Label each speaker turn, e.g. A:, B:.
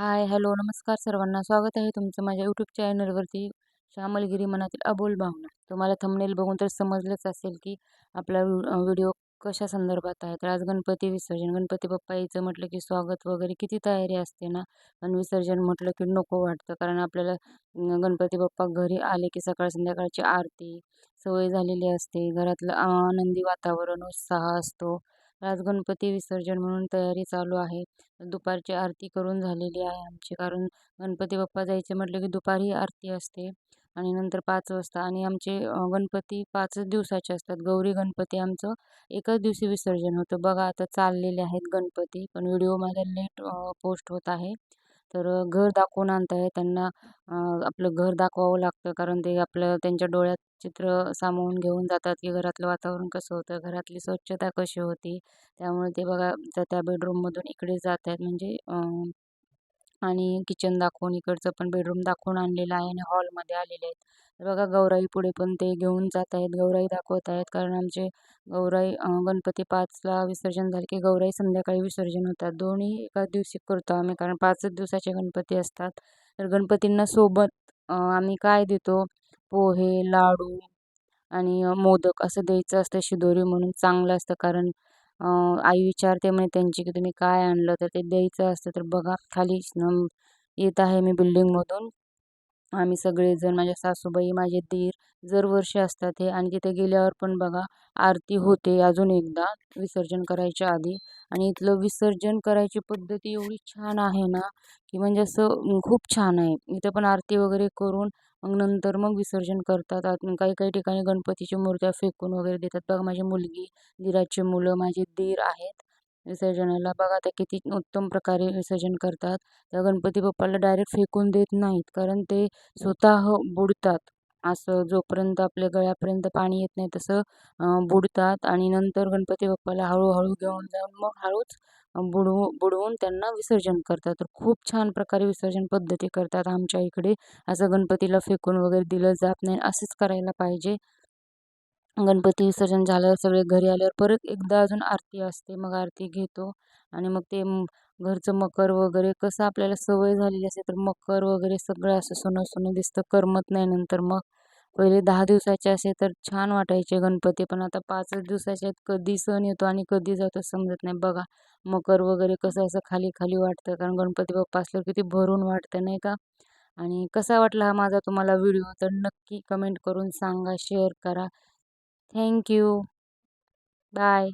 A: Hi hello नमस्कार सर्वांना. स्वागत आहे तुमचं माझ्या यूट्यूब चॅनलवरती श्यामलगिरी मनातील अबोल भावना. तुम्हाला थंबनेल बघून तर समजलंच असेल की आपला व्हिडिओ कशा संदर्भात आहे. तर आज गणपती विसर्जन गणपती बाप्पा यायचं म्हटलं की स्वागत वगैरे किती तयारी असते ना? पण विसर्जन म्हटलं की नको वाटतं. कारण आपल्याला गणपती बाप्पा घरी आले की सकाळ संध्याकाळची आरती सवय झालेली असते. घरातलं आनंदी वातावरण उत्साह असतो. आज गणपती विसर्जन म्हणून तयारी चालू आहे. दुपारची आरती करून झालेली आहे आमची कारण गणपती बाप्पा जायचे म्हटलं की दुपारी आरती असते आणि नंतर पाच वाजता आणि आमचे गणपती पाचच दिवसाचे असतात. गौरी गणपती आमचं एकच दिवशी विसर्जन होतं. बघा आता चाललेले आहेत गणपती पण व्हिडिओ माझा लेट पोस्ट होत आहे. तर घर दाखवून आणताय. त्यांना आपलं घर दाखवावं लागतं. कारण ते आपलं त्यांच्या डोळ्यात चित्र सामावून घेऊन जातात की घरातलं वातावरण कसं होतं घरातली स्वच्छता कशी होती. त्यामुळे ते बघा त्या बेडरूममधून इकडे जात आहेत म्हणजे आणि किचन दाखवून इकडचं पण बेडरूम दाखवून आणलेलं आहे आणि हॉलमध्ये आलेले आहेत. बघा गौराई पुढे पण ते घेऊन जात आहेत गौराई दाखवत आहेत. कारण आमचे गौराई गणपती पाचला विसर्जन झाले की गौराई संध्याकाळी विसर्जन होतात. दोन्ही एका दिवशी करतो आम्ही कारण पाचच दिवसाचे गणपती असतात. तर गणपतींना सोबत आम्ही काय देतो? पोहे लाडू आणि मोदक असं द्यायचं असतं शिदोरी म्हणून चांगलं असतं. कारण आई विचारते म्हणे त्यांची की तुम्ही काय आणलं? तर ते द्यायचं असतं. तर बघा खाली येत आहे मी बिल्डिंगमधून आम्ही सगळेजण माझ्या सासूबाई माझे दीर दरवर्षी असतात हे आणि तिथे गेल्यावर पण बघा आरती होते अजून एकदा विसर्जन करायच्या आधी. आणि इथलं विसर्जन करायची पद्धती एवढी छान आहे ना की म्हणजे असं खूप छान आहे. इथं पण आरती वगैरे करून मग नंतर मग विसर्जन करतात. काही काही ठिकाणी गणपतीची मूर्त्या फेकून वगैरे देतात. बघा माझी मुलगी दिराची मुलं माझे दीर आहेत विसर्जनाला. बघा आता किती उत्तम प्रकारे विसर्जन करतात. त्या गणपती बाप्पाला डायरेक्ट फेकून देत नाहीत. कारण ते स्वतः बुडतात. असं जोपर्यंत आपल्या गळ्यापर्यंत पाणी येत नाही तसं बुडतात आणि नंतर गणपती बाप्पाला हळूहळू घेऊन जाऊन मग हळूच बुडवू बुडवून त्यांना विसर्जन करतात. तर खूप छान प्रकारे विसर्जन पद्धती करतात आमच्या इकडे. असं गणपतीला फेकून वगैरे दिलं जात नाही. असंच करायला पाहिजे. गणपती विसर्जन झाल्यावर सगळे घरी आल्यावर परत एकदा अजून आरती असते. मग आरती घेतो आणि मग ते घरचं मकर वगैरे कसं आपल्याला सवय झालेली असते तर मकर वगैरे सगळं असं सोनं सोनं दिसतं. करमत नाही नंतर मग. पहिले दहा दिवसाचे असे तर छान वाटायचे गणपती पण आता पाचच दिवसाचे आहेत. कधी सण येतो आणि कधी जातो समजत नाही. बघा मकर वगैरे कसं असं खाली खाली वाटतं कारण गणपती बाप्पा असल्यावर किती भरून वाटतं नाही का? आणि कसा वाटला हा माझा तुम्हाला व्हिडिओ तर नक्की कमेंट करून सांगा शेअर करा. Thank you bye.